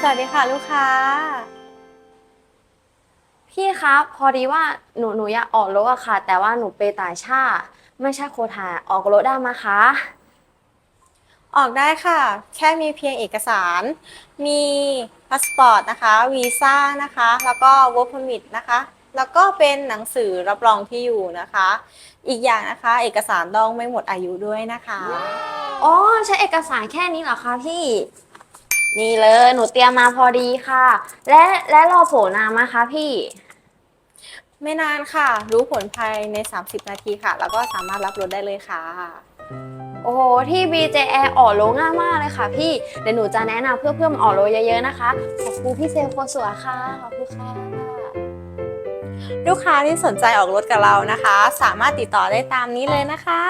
สวัสดีค่ะลูกค้า พี่ครับ พอดีว่าหนูหนูอยากออกรถอะค่ะ แต่ว่าหนูไปต่างชาติไม่ใช่โคทาออกรถได้ไหมคะ ออกได้ค่ะ แค่มีเพียงเอกสาร มีพาสปอร์ตนะคะ วีซ่านะคะ แล้วก็ work permit นะคะ แล้วก็เป็นหนังสือรับรองที่อยู่นะคะ อีกอย่างนะคะ เอกสารต้องไม่หมดอายุด้วยนะคะ อ๋อ ใช้เอกสารแค่นี้เหรอคะพี่ นี่เลยหนูเตรียมมาพอดีค่ะ และและรอผลนานไหมคะพี่ ไม่นานค่ะ รู้ผลภายใน 30 นาทีค่ะ แล้วก็สามารถรับรถได้เลยค่ะ โอ้โหที่ BJA ออกรถง่ายมากเลยค่ะ พี่เดี๋ยวหนูจะแนะนำเพื่อนเพื่อนๆมาออกรถเยอะๆนะคะขอบคุณพี่เซลลคนสวยค่ะขอบคุณค่ะลูกค้าที่สนใจออกรถกับเรานะคะ สามารถติดต่อได้ตามนี้เลยนะคะ